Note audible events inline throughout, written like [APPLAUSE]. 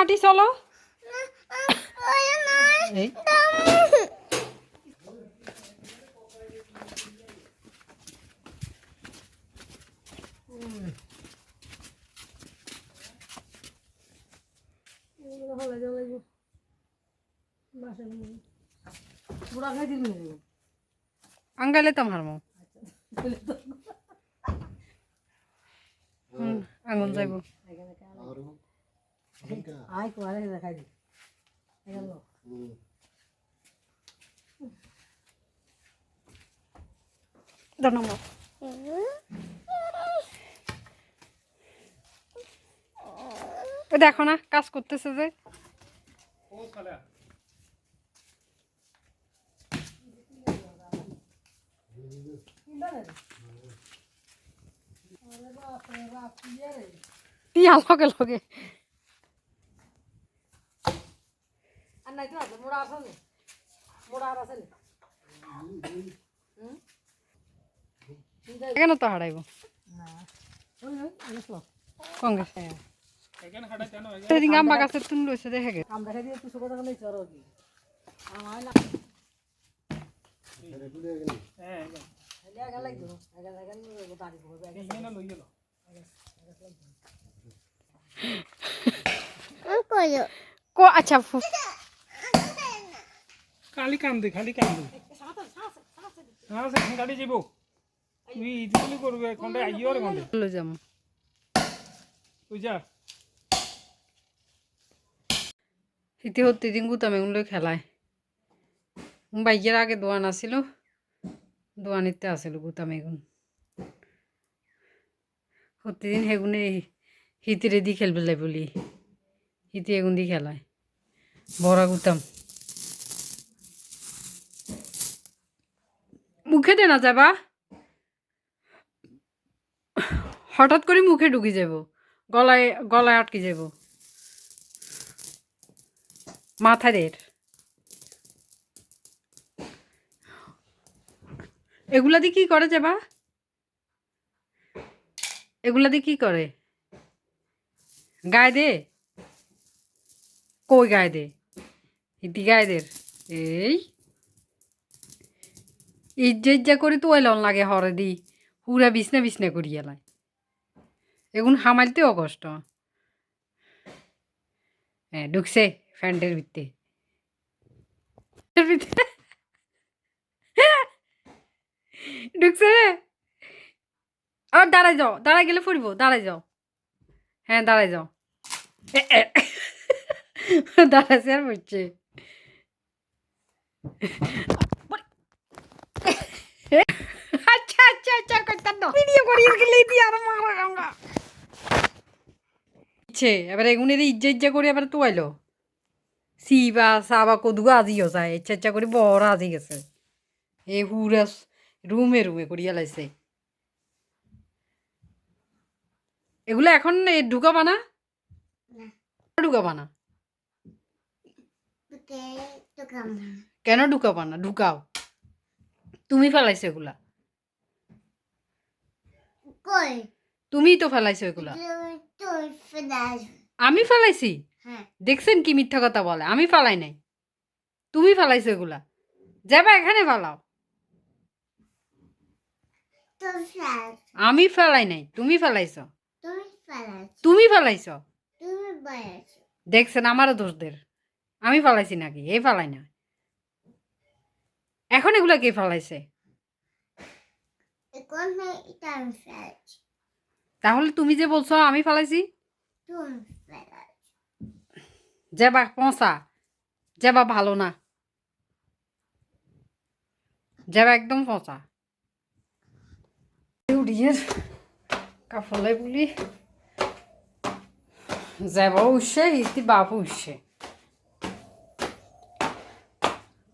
হাঁটি চলো। আঙ্গাইলে তো মারমো। হুম, আঙুল যাইব। আয় কোয়ারে দেখাই দি এগুলো ধন্যবাদ ওই দেখো না কাজ করতেছে যে টিয়া লগে লগে আর নাই তো আছে মোড়া আছে নি? মোড়া আর আছে কেন তো হারাইব। কংগ্রেস। সেদিন আম্বা গাছের তুন লইছে দেখে গে। কাম দেখাই দিয়ে তুই সুখে দেখা নেই কি? আমার না। হেলে আগা লাগবে আগা আগা নিয়ে দাঁড়ি করবে আগা কো আচ্ছা ফু- খালি কান্দে খালি কান্দে। হ্যাঁ সেখান গাড়ি যাব। তুই ইজুলি করবে খন্ডে আইও রে খন্ডে লই যাম তুই যা। হিতে হতে দিন গুতাম এগুলো খেলায় বাইকের আগে দোয়ান আসিল দোয়ানিতে আসিল গুতাম এগুন প্রতিদিন সেগুনে হিতিরে দি খেলবে বলি। হিতি এগুন দি খেলায়। বড়া গুতাম মুখে দে না যাবা হঠাৎ করে মুখে ঢুকি যাব গলায় গলায় আটকে যাব মাথাদের এগুলা দিয়ে কি করে যাবা এগুলা দিয়ে কি করে? গায়ে দে। কই গায়ে দে? ইতি গায়ে এই। ইজ্জা ইজ্জা করে তো এলন লাগে হরে দি। পুরা বিছনা বিছনা করি এলাই। এগুন হামালতেও কষ্ট হ্যাঁ ঢুকছে ফ্যান্টের ভিতরে ঢুকছে রে। আর দাঁড়াই যাও দাঁড়াই গেলে ফুরবো দাঁড়াই যাও। হ্যাঁ দাঁড়াই যাও। দাঁড়াইছে আর পড়ছে। আচ্ছা আচ্ছা আচ্ছা করতাম না ভিডিও দিয়ে আর মারা গঙ্গা ইচ্ছে এবার এগুনের ইজ্জা ইজ্জা করে এবার তোয়াইলো সি বা সা বা কদুগা আজিও যায় ইচ্ছা ইচ্ছা করে বড় আজি গেছে এ হুরা রুমে রুমে করিয়া লাইছে এগুলো এখন এ ঢুকাবা না? ঢুকাবা না। কেন ঢুকাবা না? ঢুকাও। তুমি ফেলাইছো এগুলা? কই? তুমিই তো ফেলাইছো এগুলা। আমি ফেলাইছি? হ্যাঁ। দেখছেন কি মিথ্যা কথা বলে? আমি ফালাই নাই। তুমি ফালাইছো এগুলা। যাবা এখানে ফালাও। আমি ফেলাই নাই। তুমি ফেলাইছো। তুমি ফেলাইছো। দেখছেন আমারও দোষদের আমি ফালাইছি নাকি? এ ফালাই না এখন এগুলো কে ফালাইছে? তাহলে তুমি যে বলছো আমি ফালাইছি? যাবা পচা যাবা ভালো না। যাবা একদম পচা উড়িয়ে কাফলে বলি। যাবা উঠছে ইতি বাপ উঠছে।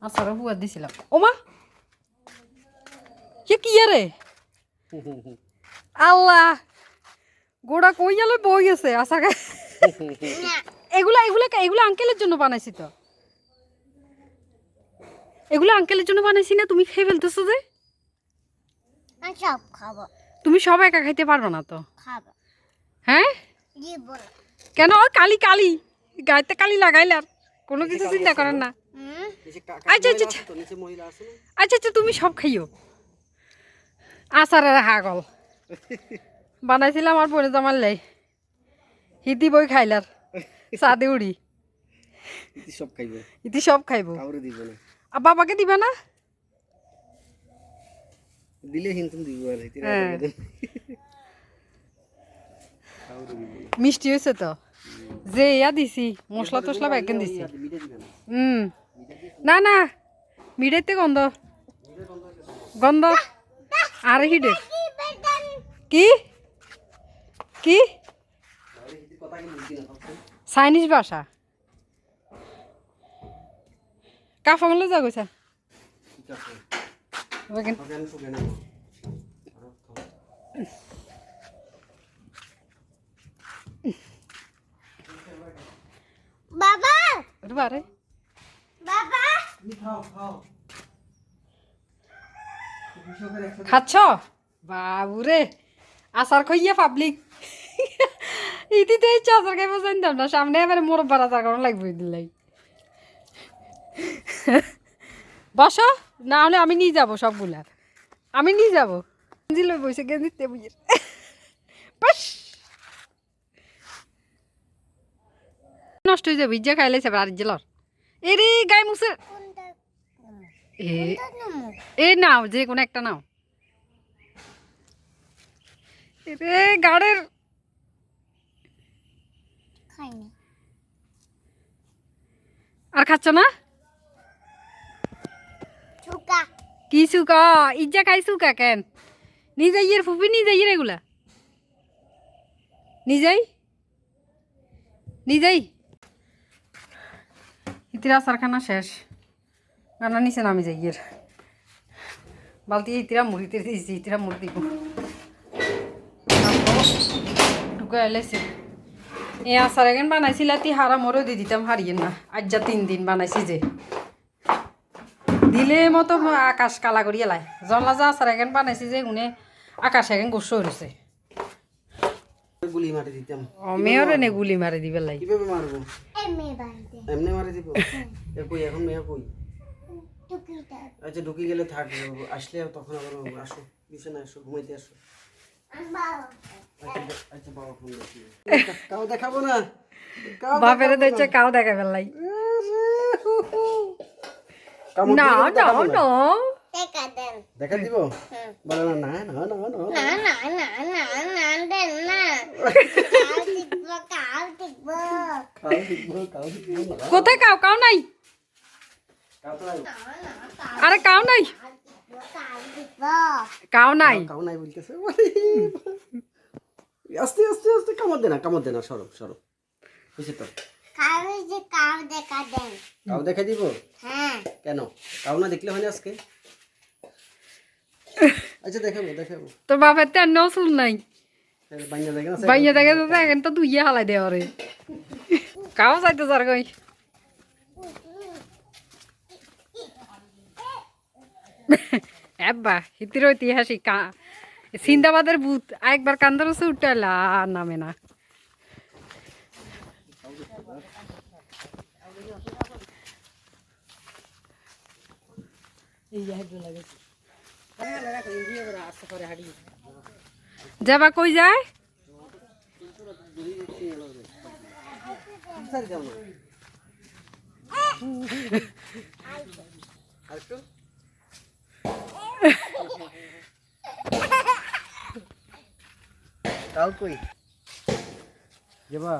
আচারও বুয়া দিছিলাম। ওমা! কে কি রে আল্লাহ! গোড়া কই গেল বই গেছে আশা এগুলা এগুলা এগুলো আঙ্কেলের জন্য বানাইছি তো। এগুলো আঙ্কেলের জন্য বানাইছি না তুমি খেয়ে ফেলতেছো যে। সব খাব। তুমি সব একা খাইতে পারবে না তো। খাব। হ্যাঁ? কেন? কালি কালি। গাইতে কালি লাগাইলার কোনো কিছু চিন্তা করেন না। আচ্ছা আচ্ছা আচ্ছা আচ্ছা তুমি সব খাইও। আচারের হাগল। বানাইছিলাম আমার বোনে জামার লাই। হিতি বই খাইলার সাদে উড়ি। সব খাইবে। ইতি সব খাইব। দিব না। আর বাবাকে দিবা না? দিলে কিন্তু দিব আর হ্যাঁ। মিষ্টি হয়েছে তো? যে ইয়া দিছি মশলা টসলা ব্যাগেন দিছি। হুম। না না। মিড়েতে গন্ধ। গন্ধ। আর হিডে। কি? কি? চাইনিজ ভাষা। কাফলে যা গেছে বাবা! বাবা! একসাথে খাচ্ছ? বাবুরে, আচার খাইয়া পাবলিক ইতিতে ইচ্ছা আচার খাইব জানতাম না, সামনে এবারে মোর বার আচার করার লাগবে দিলাই বস, না হলে আমি নিয়ে যাব সবগুলা। আমি নিয়ে যাব। গেঞ্জি লই বসে গেঞ্জিতে বুঝে বাস। নষ্ট হয়ে যাবে ইজ্জা খাইলে সেবার আর জেলর এরে, গায়ে মুছে। এ এই নাও যে কোনো একটা নাও। রে গাড়ের আর খাচ্ছ না? কি সুকা ইজ্জা খাই সুকা কেন? নিজে ইয়ের ফুপি নিজে ইয়ের এগুলা? নিজেই? নিজেই? ইতির আচার খানা শেষ। রান্না নিচে নামি যাই ইয়ের বালতি ইতিরা মুড়িতে দিয়েছি ইতিরা মুড়ি দিব। ঢুকে এলেছে এ আচার এখন বানাইছিল তি হারা মরেও দি দিতাম হারিয়ে না। আজ যা তিন দিন বানাইছি যে। দিলে মতো আকাশ কালা করি এলাই। জনলা যা আচার এখন বানাইছি যে উনি আকাশ এখন গোস হয়েছে গুলি মারি দিতাম। মেয়র এনে গুলি মারি দিবে লাই। কীভাবে মারবো? এমনি মারি দিব? এ কই এখন মেয়ে কই? আচ্ছা ঢুকে গেলে থাক আসলে তখন আবার আসো বিছানায় আসো ঘুমাইতে আসো। বাবা আচ্ছা আচ্ছা দেখি কাউ দেখাবো না? কাউ বাপের দেখছে কাও দেখা পেলাই কামড় না না দেখাবো না। না। দেখা দিব? বলো না না না না না না। না না না না দেন না। [LAUGHS] কাল দেখব কাল দেখব কাউ কাউ কোথায় কাও কাও কাউ নাই? আরে কাও নাই? কাও নাই? কাউ নাই বলতেছে। আস্তে আস্তে আস্তে কামড় দে না কামড় দে না সরব সরব বুঝছি তো? কাউ দেখা দিব? হ্যাঁ কেন? কাউ না দেখলে হয় না আজকে? আচ্ছা দেখাবো দেখাবো। তো বাপের তো এন্নও চুল নাই। বাইয়া দেখে তো এখন তো দুইয়ে হালাই দেওয়া রে কাও যাইতে যার কই? এব্বা হিতির ঐতিহাসিক, কা সিন্দাবাদের ভূত একবার কান্দার উঠে উঠে আর নামে না। যাবা কই যায়? আর লাউ কই যাবা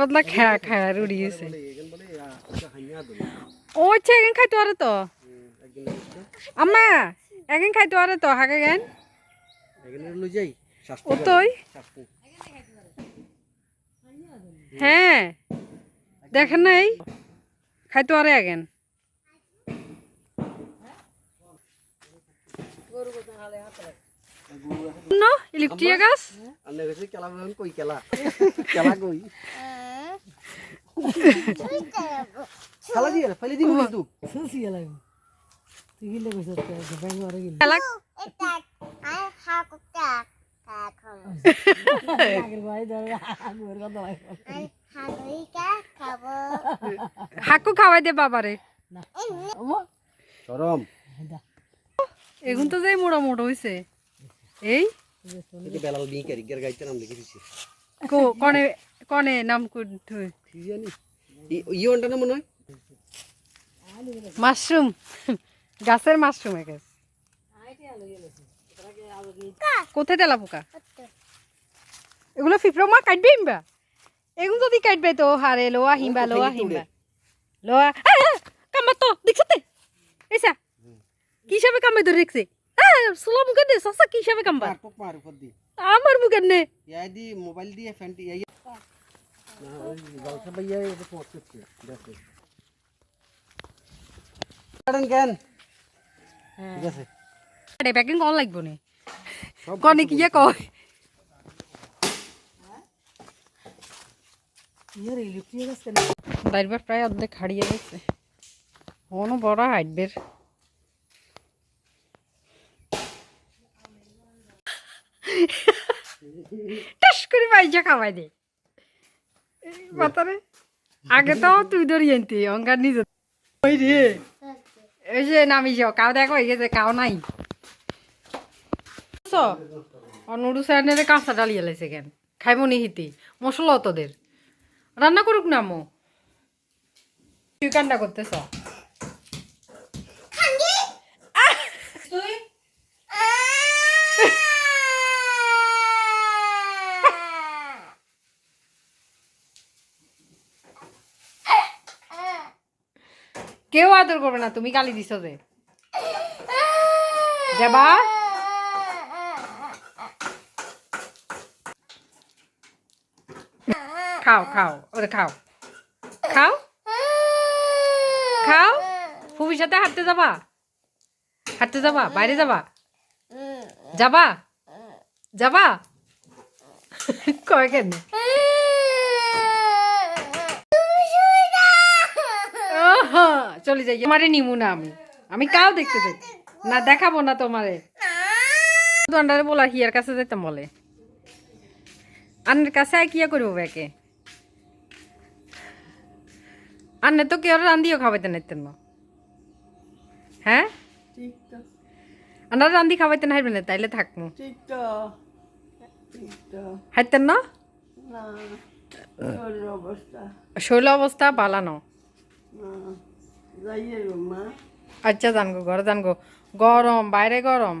বদলা খেয়া খেয়া উড়িয়েছে ও আচ্ছা এখান খাইতে পারে তো। আম্মা এখান খাইতো পারে তো হাকে গেন। ও হ্যাঁ। দেখেন নাই? খাইতো আরে আগেন। [LAUGHS] হাকু খাওয়াই দে বাবারে। চরম। এগুন তো যাই মোড়া মোড় হইছে। এই? বেলাল বিয়ে করি গের গাইতে নাম লিখে দিছি। কো কনে কনে নাম কুই কি জানি? ইয়নটা না মনে হয়? মাশরুম। গাছের মাশরুম একে কোথায় তেলা পোকা এগুলো ফিফড়ো মা কাটবে হিমবা এগুলো যদি কাটবে তো হারে লোয়া হিমবা লোয়া হিমবা লোয়া কামা তো দেখছতে এসা কি হিসাবে কামে ধরে রেখছে সোলা মুখে নে সসা কি হিসাবে কামবা মার পোক মার উপর দি আমার মুখে নে ইয়াই দি মোবাইল দিয়ে ফ্যানটি ইয়াই না ভাইয়া এটা দেখো কারণ কেন ঠিক আছে আরে প্যাকিং কল লাগবো নে সব কি কয় প্রায় অর্ধেক হারিয়ে গেছে। কোনো বড় হাইটবের টাস করে বাইজা খাওয়াই দে। বাতারে আগে তো তুই ধরি আনতি অঙ্কার নিজে। ওই রে এই যে নামি যাও কাউ দেখো এই যে কাউ নাই। অনুরু কাঁচা ডালিয়ে লাইছে কেন? খাইব নি হিতি মশলা তোদের। রান্না করুক না মো তুই কান্না করতেছ? কেউ আদর করবে না তুমি গালি দিছ যে। যাবা? খাও খাও, ওরে খাও। খাও? খাও? ফুবির সাথে হাঁটতে যাবা? হাঁটতে যাবা? বাইরে যাবা? যাবা? যাবা? কয় কেন? চলে যাই। আমারে নিমু না আমি। আমি কাও দেখতে চাই না, দেখাবো না তোমারে। দন্ডারে বলা হিয়ার কাছে যেতাম বলে। আন্নের কাছে কিয়া করব ব্যাকে? আন্নে তো কেউ রান্দিও খাওয়াইতে নাইতেন না হ্যাঁ? ঠিক তো। আন্নার রান্দি খাওয়াইতে না তাইলে থাকব ঠিক তো। ঠিক তো। হাইতেন না? না শৈল অবস্থা। পালানো না। যাইয়ে মা। আচ্ছা জানগো ঘরে জানগো গরম বাইরে গরম?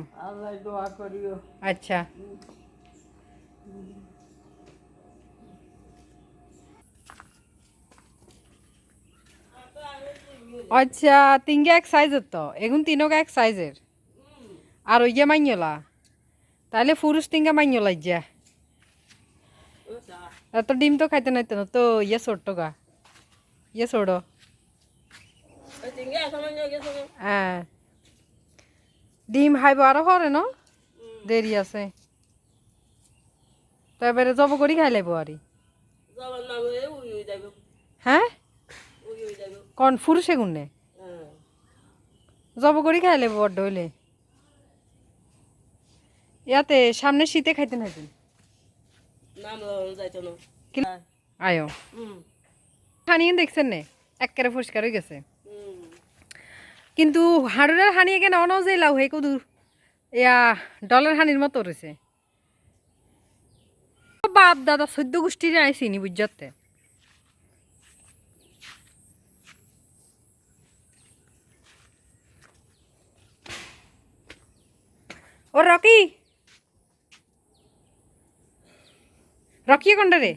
আচ্ছা। আচ্ছা তিনগে এক সাইজের তো। এগুন তিনকে এক সাইজের আর ওই যে মাইনলা। তাহলে পুরুষ তিনগে মাইনলা যা। এত ডিম তো খাইতে নাইতে না তো ইয়ে ছোট্ট গা। ইয়ে ছোড় হ্যাঁ ডিম হাইব আরও হরে ন? দেরি আছে। তারপরে জব করি খাই লাইব আরি হ্যাঁ? কন ফুরুষে গুনে জব করি খাই লাইব বড্ড হইলে। ইয়াতে সামনে শীতে খাইতে নাইতেন আয়ো। হানিয়ে দেখছেন নে? একেবারে পরিষ্কার হয়ে গেছে। কিন্তু হাড়ুরের হানি এখানে অন যে লাউ হে কুদু ইয়া ডলার হানির মতো রয়েছে। বাপ দাদা সদ্য গোষ্ঠীর আইসিনি বুঝতে ও রকি। রকি কোনটা রে?